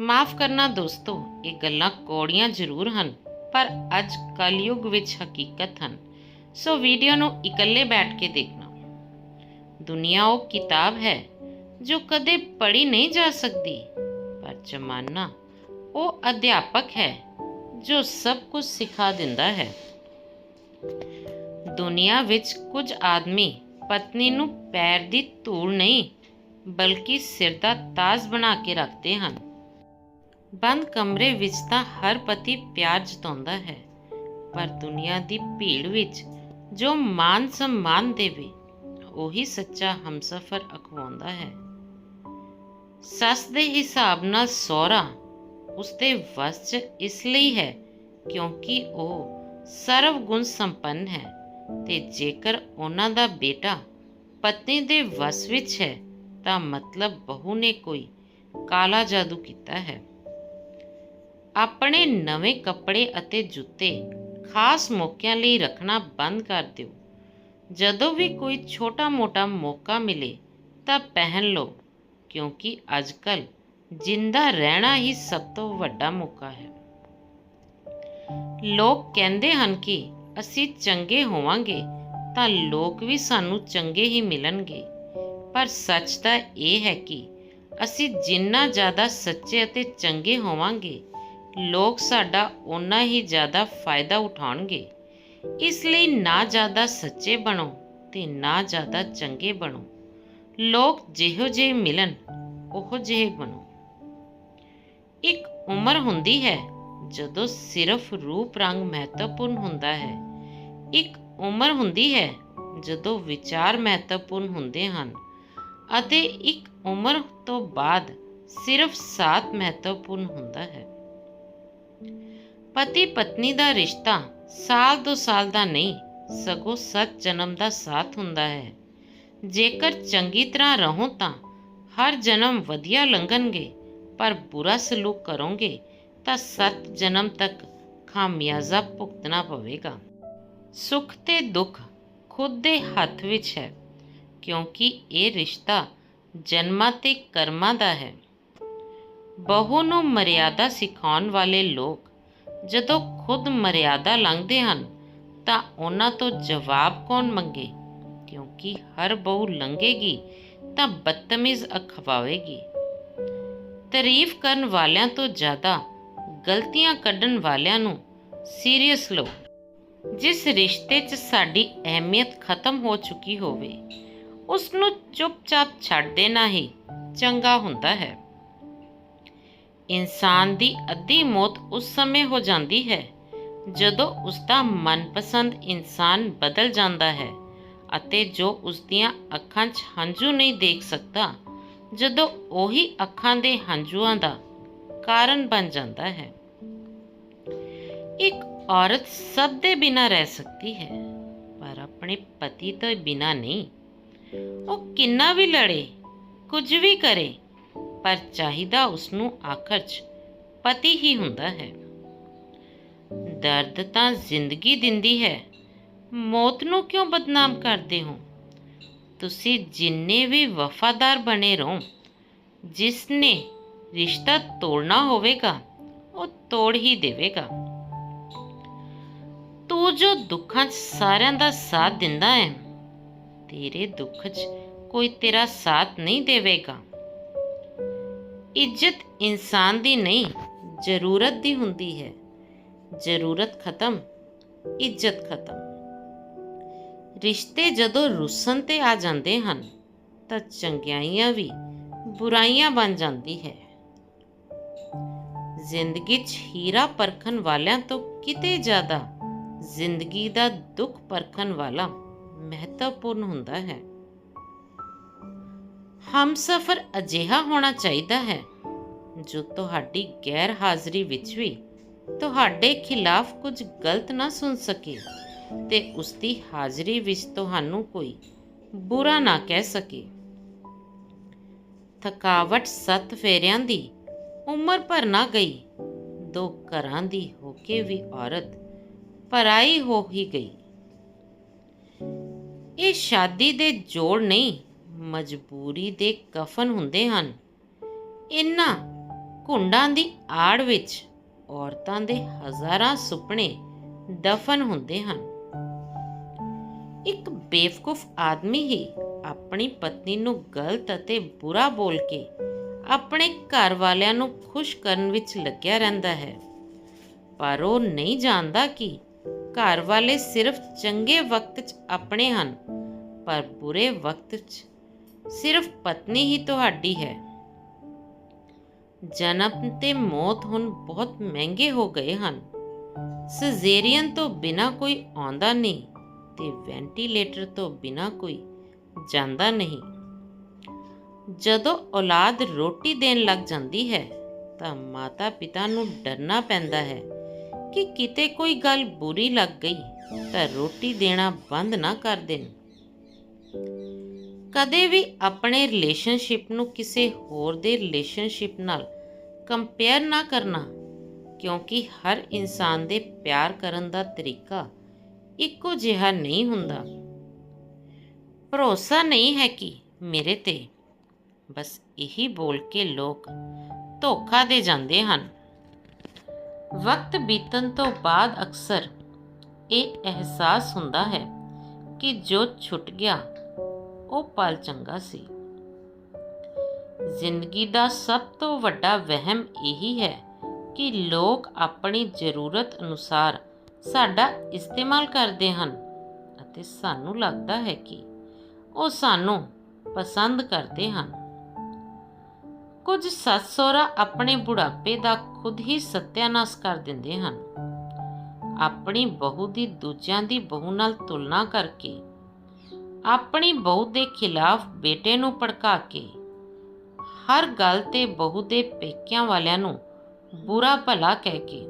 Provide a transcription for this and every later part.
ਮਾਫ ਕਰਨਾ ਦੋਸਤੋ, ਇਹ ਗੱਲਾਂ ਕੋੜੀਆਂ ਜ਼ਰੂਰ ਹਨ, ਪਰ ਅੱਜ ਕਲਯੁਗ ਵਿੱਚ ਹਕੀਕਤ ਹਨ। ਸੋ ਵੀਡੀਓ ਨੂੰ ਇਕੱਲੇ ਬੈਠ ਕੇ ਦੇਖਣਾ। ਦੁਨੀਆ ਉਹ ਕਿਤਾਬ ਹੈ, ਜੋ ਕਦੇ ਪੜ੍ਹੀ ਨਹੀਂ ਜਾ ਸਕਦੀ, ਪਰ ਜ਼ਮਾਨਾ ਉਹ ਅਧਿਆਪਕ ਹੈ, ਜੋ ਸਭ ਕੁਝ ਸਿਖਾ ਦਿੰਦਾ ਹੈ। ਦੁਨੀਆ ਵਿੱਚ ਕੁਝ ਆਦਮੀ ਪਤਨੀ ਨੂੰ ਪੈਰ ਦੀ ਧੂੜ ਨਹੀਂ, ਬਲਕਿ ਸਿਰ ਦਾ ਤਾਜ ਬਣਾ ਕੇ ਰੱਖਦੇ ਹਨ। ਬੰਦ ਕਮਰੇ ਵਿੱਚ ਤਾਂ ਹਰ ਪਤੀ ਪਿਆਰ ਜਤਾਉਂਦਾ ਹੈ, ਪਰ ਦੁਨੀਆ ਦੀ ਭੀੜ ਵਿੱਚ ਜੋ ਮਾਨ ਸਨਮਾਨ ਦੇਵੇ, ਉਹੀ ਸੱਚਾ ਹਮਸਫਰ ਅਖਵਾਉਂਦਾ ਹੈ। ਸੱਸ ਦੇ ਹਿਸਾਬ ਨਾਲ ਸਹੁਰਾ ਉਸਦੇ ਵਸ 'ਚ ਇਸ ਲਈ ਹੈ ਕਿਉਂਕਿ ਉਹ ਸਰਵ ਗੁਣ ਸੰਪੰਨ ਹੈ ਤੇ ਜੇਕਰ ਉਹਨਾਂ ਦਾ ਬੇਟਾ ਪਤਨੀ ਦੇ ਵਸ ਵਿੱਚ ਹੈ, ਤਾਂ ਮਤਲਬ ਬਹੂ ਨੇ ਕੋਈ ਕਾਲਾ ਜਾਦੂ ਕੀਤਾ ਹੈ। ਆਪਣੇ ਨਵੇਂ ਕੱਪੜੇ ਅਤੇ ਜੁੱਤੇ ਖਾਸ ਮੌਕਿਆਂ ਲਈ ਰੱਖਣਾ ਬੰਦ ਕਰ ਦਿਓ। ਜਦੋਂ ਵੀ ਕੋਈ ਛੋਟਾ-ਮੋਟਾ ਮੌਕਾ ਮਿਲੇ ਤਾਂ ਪਹਿਨ ਲਓ, ਕਿਉਂਕਿ ਅੱਜਕੱਲ ਜਿੰਦਾ ਰਹਿਣਾ ਹੀ ਸਭ ਤੋਂ ਵੱਡਾ ਮੌਕਾ ਹੈ। ਲੋਕ ਕਹਿੰਦੇ ਹਨ ਕਿ ਅਸੀਂ ਚੰਗੇ ਹੋਵਾਂਗੇ ਤਾਂ ਲੋਕ ਵੀ ਸਾਨੂੰ ਚੰਗੇ ਹੀ ਮਿਲਣਗੇ। ਪਰ ਸੱਚ ਤਾਂ ਇਹ ਹੈ ਕਿ ਅਸੀਂ ਜਿੰਨਾ ਜ਼ਿਆਦਾ ਸੱਚੇ ਅਤੇ ਚੰਗੇ ਹੋਵਾਂਗੇ ਲੋਕ ਸਾਡਾ ਓਨਾ ਹੀ ਜ਼ਿਆਦਾ ਫਾਇਦਾ ਉਠਾਉਣਗੇ। ਇਸ ਲਈ ਨਾ ਜ਼ਿਆਦਾ ਸੱਚੇ ਬਣੋ ਤੇ ਨਾ ਜ਼ਿਆਦਾ ਚੰਗੇ ਬਣੋ। ਲੋਕ ਜਿਹੋ ਜਿਹੇ ਮਿਲਣ, ਉਹ ਜਿਹੇ ਬਣੋ। ਇੱਕ ਉਮਰ ਹੁੰਦੀ ਹੈ ਜਦੋਂ ਸਿਰਫ ਰੂਪ ਰੰਗ ਮਹੱਤਵਪੂਰਨ ਹੁੰਦਾ ਹੈ। ਇੱਕ ਉਮਰ ਹੁੰਦੀ ਹੈ ਜਦੋਂ ਵਿਚਾਰ ਮਹੱਤਵਪੂਰਨ ਹੁੰਦੇ ਹਨ। ਅਤੇ ਇੱਕ ਉਮਰ ਤੋਂ ਬਾਅਦ ਸਿਰਫ ਸਾਥ ਮਹੱਤਵਪੂਰਨ ਹੁੰਦਾ ਹੈ। ਪਤੀ ਪਤਨੀ ਦਾ ਰਿਸ਼ਤਾ ਸਾਲ ਦੋ ਸਾਲ ਦਾ ਨਹੀਂ, ਸਗੋਂ ਸੱਤ ਜਨਮ ਦਾ ਸਾਥ ਹੁੰਦਾ ਹੈ। ਜੇਕਰ ਚੰਗੀ ਤਰ੍ਹਾਂ ਰਹੋ ਤਾਂ ਹਰ ਜਨਮ ਵਧੀਆ ਲੰਘਣਗੇ, ਪਰ ਬੁਰਾ ਸਲੂਕ ਕਰੋਗੇ ਤਾਂ ਸੱਤ ਜਨਮ ਤੱਕ ਖਾਮਿਆਜ਼ਾ ਭੁਗਤਣਾ ਪਵੇਗਾ। ਸੁੱਖ ਤੇ ਦੁੱਖ ਖੁਦ ਦੇ ਹੱਥ ਵਿੱਚ ਹੈ, ਕਿਉਂਕਿ ਇਹ ਰਿਸ਼ਤਾ ਜਨਮਾਂ ਤੇ ਕਰਮਾਂ ਦਾ ਹੈ। ਬਹੂ ਨੂੰ ਮਰਿਆਦਾ ਸਿਖਾਉਣ ਵਾਲੇ ਲੋਕ ਜਦੋਂ ਖੁਦ ਮਰਿਆਦਾ ਲੰਘਦੇ ਹਨ, ਤਾਂ ਉਹਨਾਂ ਤੋਂ ਜਵਾਬ ਕੌਣ ਮੰਗੇ? ਕਿਉਂਕਿ ਹਰ ਬਹੂ ਲੰਘੇਗੀ, ਤਾਂ ਬਦਤਮੀਜ਼ ਅਖਵਾਵੇਗੀ। ਤਾਰੀਫ ਕਰਨ ਵਾਲਿਆਂ ਤੋਂ ਜ਼ਿਆਦਾ ਗਲਤੀਆਂ ਕੱਢਣ ਵਾਲਿਆਂ ਨੂੰ ਸੀਰੀਅਸ ਲਓ। ਜਿਸ ਰਿਸ਼ਤੇ 'ਚ ਸਾਡੀ ਅਹਿਮੀਅਤ ਖਤਮ ਹੋ ਚੁੱਕੀ ਹੋਵੇ ਉਸ ਨੂੰ ਚੁੱਪਚਾਪ ਛੱਡ ਦੇਣਾ ਹੀ ਚੰਗਾ ਹੁੰਦਾ ਹੈ। ਇਨਸਾਨ ਦੀ ਅੱਧੀ ਮੌਤ ਉਸ ਸਮੇਂ ਹੋ ਜਾਂਦੀ ਹੈ, ਜਦੋਂ ਉਸ ਦਾ ਮਨਪਸੰਦ ਇਨਸਾਨ ਬਦਲ ਜਾਂਦਾ ਹੈ ਅਤੇ ਜੋ ਉਸ ਦੀਆਂ ਅੱਖਾਂ 'ਚ ਹੰਝੂ ਨਹੀਂ ਦੇਖ ਸਕਦਾ, ਜਦੋਂ ਉਹੀ ਅੱਖਾਂ ਦੇ ਹੰਝੂਆਂ ਦਾ ਕਾਰਨ ਬਣ ਜਾਂਦਾ ਹੈ। ਇੱਕ ਔਰਤ ਸਭ ਦੇ ਬਿਨਾ ਰਹਿ ਸਕਦੀ ਹੈ, ਪਰ ਆਪਣੇ ਪਤੀ ਤੋਂ ਬਿਨਾ ਨਹੀਂ। ਉਹ ਕਿੰਨਾ ਵੀ ਲੜੇ, ਕੁਝ ਵੀ ਕਰੇ ਪਰ ਚਾਹੀਦਾ ਉਸ ਨੂੰ ਆਖਰ 'ਚ ਪਤੀ ਹੀ ਹੁੰਦਾ ਹੈ। ਦਰਦ ਤਾਂ ਜ਼ਿੰਦਗੀ ਦਿੰਦੀ ਹੈ। ਮੌਤ ਨੂੰ ਕਿਉਂ ਬਦਨਾਮ ਕਰਦੇ ਹੋ? ਤੁਸੀਂ ਜਿੰਨੇ ਵੀ ਵਫਾਦਾਰ ਬਣੇ ਰਹੋ ਜਿਸ ਨੇ ਰਿਸ਼ਤਾ ਤੋੜਨਾ ਹੋਵੇਗਾ, ਉਹ ਤੋੜ ਹੀ ਦੇਵੇਗਾ। ਤੂੰ ਜੋ ਦੁੱਖਾਂ 'ਚ ਸਾਰਿਆਂ ਦਾ ਸਾਥ ਦਿੰਦਾ ਹੈ, ਤੇਰੇ ਦੁੱਖ 'ਚ ਕੋਈ ਤੇਰਾ ਸਾਥ ਨਹੀਂ ਦੇਵੇਗਾ। ਇੱਜ਼ਤ ਇਨਸਾਨ ਦੀ ਨਹੀਂ, ਜ਼ਰੂਰਤ ਦੀ ਹੁੰਦੀ ਹੈ। ਜ਼ਰੂਰਤ ਖਤਮ, ਇੱਜ਼ਤ ਖਤਮ। ਰਿਸ਼ਤੇ ਜਦੋਂ ਰੁੱਸਣ ਤੇ ਆ ਜਾਂਦੇ ਹਨ, ਤਾਂ ਚੰਗਿਆਈਆਂ ਵੀ ਬੁਰਾਈਆਂ ਬਣ ਜਾਂਦੀ ਹੈ। ਜ਼ਿੰਦਗੀ 'ਚ ਹੀਰਾ ਪਰਖਣ ਵਾਲਿਆਂ ਤੋਂ ਕਿਤੇ ਜ਼ਿਆਦਾ ਜ਼ਿੰਦਗੀ ਦਾ ਦੁੱਖ ਪਰਖਣ ਵਾਲਾ ਮਹੱਤਵਪੂਰਨ ਹੁੰਦਾ ਹੈ। ਹਮਸਫਰ ਅਜਿਹਾ ਹੋਣਾ ਚਾਹੀਦਾ ਹੈ, ਜੋ ਤੁਹਾਡੀ ਗੈਰ ਹਾਜ਼ਰੀ ਵਿੱਚ ਵੀ ਤੁਹਾਡੇ ਖਿਲਾਫ ਕੁਝ ਗਲਤ ਨਾ ਸੁਣ ਸਕੇ ਤੇ ਉਸ ਦੀ ਹਾਜ਼ਰੀ ਵਿੱਚ ਤੁਹਾਨੂੰ ਕੋਈ ਬੁਰਾ ਨਾ ਕਹਿ ਸਕੇ। ਥਕਾਵਟ ਸੱਤ ਫੇਰਿਆਂ ਦੀ ਉਮਰ ਭਰ ਨਾ ਗਈ, ਦੋ ਘਰਾਂ ਦੀ ਹੋ ਕੇ ਵੀ ਔਰਤ ਪਰਾਈ ਹੋ ਹੀ ਗਈ। ਇਹ ਸ਼ਾਦੀ ਦੇ ਜੋੜ ਨਹੀਂ ਮਜਬੂਰੀ ਦੇ ਕਫਨ ਹੁੰਦੇ ਹਨ। ਇਨ੍ਹਾਂ ਘੁੰਡਾਂ ਦੀ ਆੜ ਵਿੱਚ ਔਰਤਾਂ ਦੇ ਹਜ਼ਾਰਾਂ ਸੁਪਨੇ ਦਫਨ ਹੁੰਦੇ ਹਨ। ਇੱਕ ਬੇਵਕੂਫ ਆਦਮੀ ਹੀ ਆਪਣੀ ਪਤਨੀ ਨੂੰ ਗਲਤ ਅਤੇ ਬੁਰਾ ਬੋਲ ਕੇ ਆਪਣੇ ਘਰ ਵਾਲਿਆਂ ਨੂੰ ਖੁਸ਼ ਕਰਨ ਵਿੱਚ ਲੱਗਿਆ ਰਹਿੰਦਾ ਹੈ। ਪਰ ਉਹ ਨਹੀਂ ਜਾਣਦਾ ਕਿ ਘਰ ਵਾਲੇ ਸਿਰਫ ਚੰਗੇ ਵਕਤ 'ਚ ਆਪਣੇ ਹਨ, ਪਰ ਬੁਰੇ ਵਕਤ 'ਚ ਸਿਰਫ ਪਤਨੀ ਹੀ ਤੁਹਾਡੀ ਹੈ। ਜਨਮ ਤੇ ਮੌਤ ਹੁਣ ਬਹੁਤ ਮਹਿੰਗੇ ਹੋ ਗਏ ਹਨ। ਸਜ਼ੇਰੀਅਨ ਤੋਂ ਬਿਨਾ ਕੋਈ ਆਉਂਦਾ ਨਹੀਂ ਤੇ ਵੈਂਟੀਲੇਟਰ ਤੋਂ ਬਿਨਾ ਕੋਈ ਜਾਂਦਾ ਨਹੀਂ। ਜਦੋਂ ਔਲਾਦ ਰੋਟੀ ਦੇਣ ਲੱਗ ਜਾਂਦੀ ਹੈ ਤਾਂ ਮਾਤਾ-ਪਿਤਾ ਨੂੰ ਡਰਨਾ ਪੈਂਦਾ ਹੈ ਕਿ ਕਿਤੇ ਕੋਈ ਗੱਲ ਬੁਰੀ ਲੱਗ ਗਈ ਤਾਂ ਰੋਟੀ ਦੇਣਾ ਬੰਦ ਨਾ ਕਰ ਦੇਣ। ਕਦੇ ਵੀ ਆਪਣੇ ਰਿਲੇਸ਼ਨਸ਼ਿਪ ਨੂੰ ਕਿਸੇ ਹੋਰ ਦੇ ਰਿਲੇਸ਼ਨਸ਼ਿਪ ਨਾਲ ਕੰਪੇਅਰ ਨਾ ਕਰਨਾ, ਕਿਉਂਕਿ ਹਰ ਇਨਸਾਨ ਦੇ ਪਿਆਰ ਕਰਨ ਦਾ ਤਰੀਕਾ ਇੱਕੋ ਜਿਹਾ ਨਹੀਂ ਹੁੰਦਾ। ਭਰੋਸਾ ਨਹੀਂ ਹੈ ਕਿ ਮੇਰੇ ਤੇ, ਬਸ ਇਹੀ ਬੋਲ ਕੇ ਲੋਕ ਧੋਖਾ ਦੇ ਜਾਂਦੇ ਹਨ। ਵਕਤ ਬੀਤਣ ਤੋਂ ਬਾਅਦ ਅਕਸਰ ਇਹ ਅਹਿਸਾਸ ਹੁੰਦਾ ਹੈ ਕਿ ਜੋ ਛੁੱਟ ਗਿਆ ਉਹ ਪਲ ਚੰਗਾ ਸੀ। ਜ਼ਿੰਦਗੀ ਦਾ ਸਭ ਤੋਂ ਵੱਡਾ ਵਹਿਮ ਇਹੀ ਹੈ ਕਿ ਲੋਕ ਆਪਣੀ ਜ਼ਰੂਰਤ ਅਨੁਸਾਰ ਸਾਡਾ ਇਸਤੇਮਾਲ ਕਰਦੇ ਹਨ ਅਤੇ ਸਾਨੂੰ ਲੱਗਦਾ ਹੈ ਕਿ ਉਹ ਸਾਨੂੰ ਪਸੰਦ ਕਰਦੇ ਹਨ। ਕੁਝ ਸੱਸ ਸਹੁਰਾ ਆਪਣੇ ਬੁਢਾਪੇ ਦਾ ਖੁਦ ਹੀ ਸਤਿਆਨਾਸ਼ ਕਰ ਦਿੰਦੇ ਹਨ। ਆਪਣੀ ਬਹੂ ਦੀ ਦੂਜਿਆਂ ਦੀ ਬਹੂ ਨਾਲ ਤੁਲਨਾ ਕਰਕੇ ਆਪਣੀ ਬਹੂ ਦੇ ਖਿਲਾਫ ਬੇਟੇ ਨੂੰ ਭੜਕਾ ਕੇ, ਹਰ ਗੱਲ ਤੇ ਬਹੂ ਦੇ ਪੇਕਿਆਂ ਵਾਲਿਆਂ ਨੂੰ ਬੁਰਾ ਭਲਾ ਕਹਿ ਕੇ।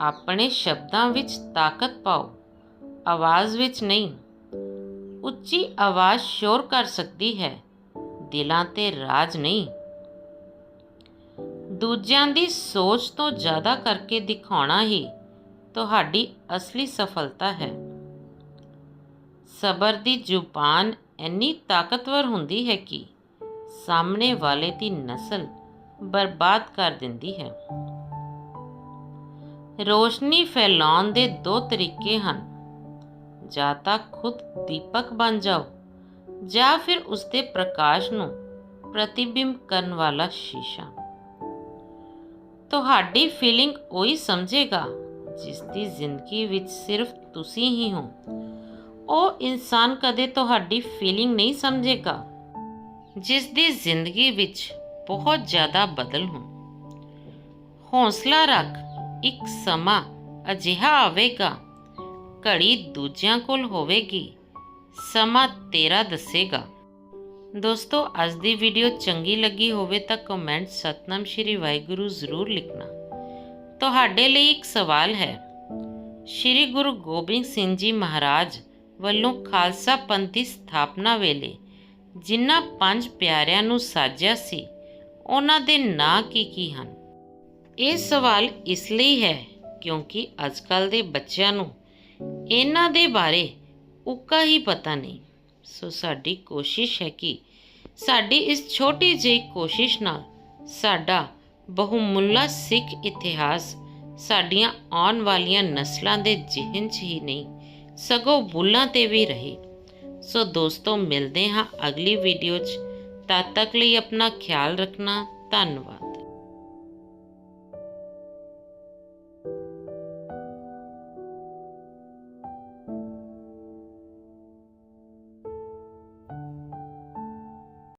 ਆਪਣੇ ਸ਼ਬਦਾਂ ਵਿੱਚ ਤਾਕਤ ਪਾਓ, ਆਵਾਜ਼ ਵਿੱਚ ਨਹੀਂ। ਉੱਚੀ ਆਵਾਜ਼ ਸ਼ੋਰ ਕਰ ਸਕਦੀ ਹੈ, ਦਿਲਾਂ ਤੇ ਰਾਜ ਨਹੀਂ। ਦੂਜਿਆਂ ਦੀ ਸੋਚ ਤੋਂ ਜ਼ਿਆਦਾ ਕਰਕੇ ਦਿਖਾਉਣਾ ਹੀ ਤੁਹਾਡੀ ਅਸਲੀ ਸਫਲਤਾ ਹੈ। ਸਬਰ ਦੀ ਜ਼ੁਬਾਨ ਇੰਨੀ ਤਾਕਤਵਰ ਹੁੰਦੀ ਹੈ ਕਿ ਸਾਹਮਣੇ ਵਾਲੇ ਦੀ ਨਸਲ ਬਰਬਾਦ ਕਰ ਦਿੰਦੀ ਹੈ। ਰੋਸ਼ਨੀ ਫੈਲਾਉਣ ਦੇ ਦੋ ਤਰੀਕੇ ਹਨ। ਜਾਂ ਤਾਂ ਖੁਦ ਦੀਪਕ ਬਣ ਜਾਓ, ਜਾਂ ਫਿਰ ਉਸ ਦੇ ਪ੍ਰਕਾਸ਼ ਨੂੰ ਪ੍ਰਤੀਬਿੰਬ ਕਰਨ ਵਾਲਾ ਸ਼ੀਸ਼ਾ। ਤੁਹਾਡੀ ਫੀਲਿੰਗ ਉਹੀ ਸਮਝੇਗਾ ਜਿਸ ਦੀ ਜ਼ਿੰਦਗੀ ਵਿੱਚ ਸਿਰਫ ਤੁਸੀਂ ਹੀ ਹੋ। ਉਹ ਇਨਸਾਨ ਕਦੇ ਤੁਹਾਡੀ ਫੀਲਿੰਗ ਨਹੀਂ ਸਮਝੇਗਾ ਜਿਸ ਦੀ ਜ਼ਿੰਦਗੀ ਵਿੱਚ ਬਹੁਤ ਜ਼ਿਆਦਾ ਬਦਲ ਹੋਣ। ਹੌਸਲਾ ਰੱਖ, ਇੱਕ ਸਮਾਂ ਅਜਿਹਾ ਆਵੇਗਾ, ਘੜੀ ਦੂਜਿਆਂ ਕੋਲ ਹੋਵੇਗੀ, ਸਮਾਂ ਤੇਰਾ ਦੱਸੇਗਾ। ਦੋਸਤੋ, ਅੱਜ ਦੀ ਵੀਡੀਓ ਚੰਗੀ ਲੱਗੀ ਹੋਵੇ ਤਾਂ ਕਮੈਂਟ ਸਤਨਾਮ ਸ਼੍ਰੀ ਵਾਹਿਗੁਰੂ ਜ਼ਰੂਰ ਲਿਖਣਾ। ਤੁਹਾਡੇ ਲਈ ਇੱਕ ਸਵਾਲ ਹੈ। ਸ਼੍ਰੀ ਗੁਰੂ ਗੋਬਿੰਦ ਸਿੰਘ ਜੀ ਮਹਾਰਾਜ ਵੱਲੋਂ ਖਾਲਸਾ ਪੰਥ ਦੀ ਸਥਾਪਨਾ ਵੇਲੇ ਜਿਨ੍ਹਾਂ ਪੰਜ ਪਿਆਰਿਆਂ ਨੂੰ ਸਾਜਿਆ ਸੀ, ਉਹਨਾਂ ਦੇ ਨਾਂ ਕੀ ਕੀ ਹਨ? ਇਹ ਸਵਾਲ ਇਸ ਲਈ ਹੈ ਕਿਉਂਕਿ ਅੱਜਕੱਲ ਦੇ ਬੱਚਿਆਂ ਨੂੰ ਇਹਨਾਂ ਦੇ ਬਾਰੇ ਉੱਕਾ ਹੀ ਪਤਾ ਨਹੀਂ। ਸੋ ਸਾਡੀ ਕੋਸ਼ਿਸ਼ ਹੈ ਕਿ ਸਾਡੀ ਇਸ ਛੋਟੀ ਜਿਹੀ ਕੋਸ਼ਿਸ਼ ਨਾਲ ਸਾਡਾ ਬਹੁਮੁੱਲਾ ਸਿੱਖ ਇਤਿਹਾਸ ਸਾਡੀਆਂ ਆਉਣ ਵਾਲੀਆਂ ਨਸਲਾਂ ਦੇ ਜ਼ਿਹਨ 'ਚ ਹੀ ਨਹੀਂ ਸਗੋਂ ਬੁੱਲਾਂ ਤੇ ਵੀ ਰਹੇ। ਸੋ ਦੋਸਤੋ, ਮਿਲਦੇ ਹਾਂ ਅਗਲੀ ਵੀਡੀਓ 'ਚ। ਤਦ ਤੱਕ ਲਈ ਆਪਣਾ ਖਿਆਲ ਰੱਖਣਾ। ਧੰਨਵਾਦ।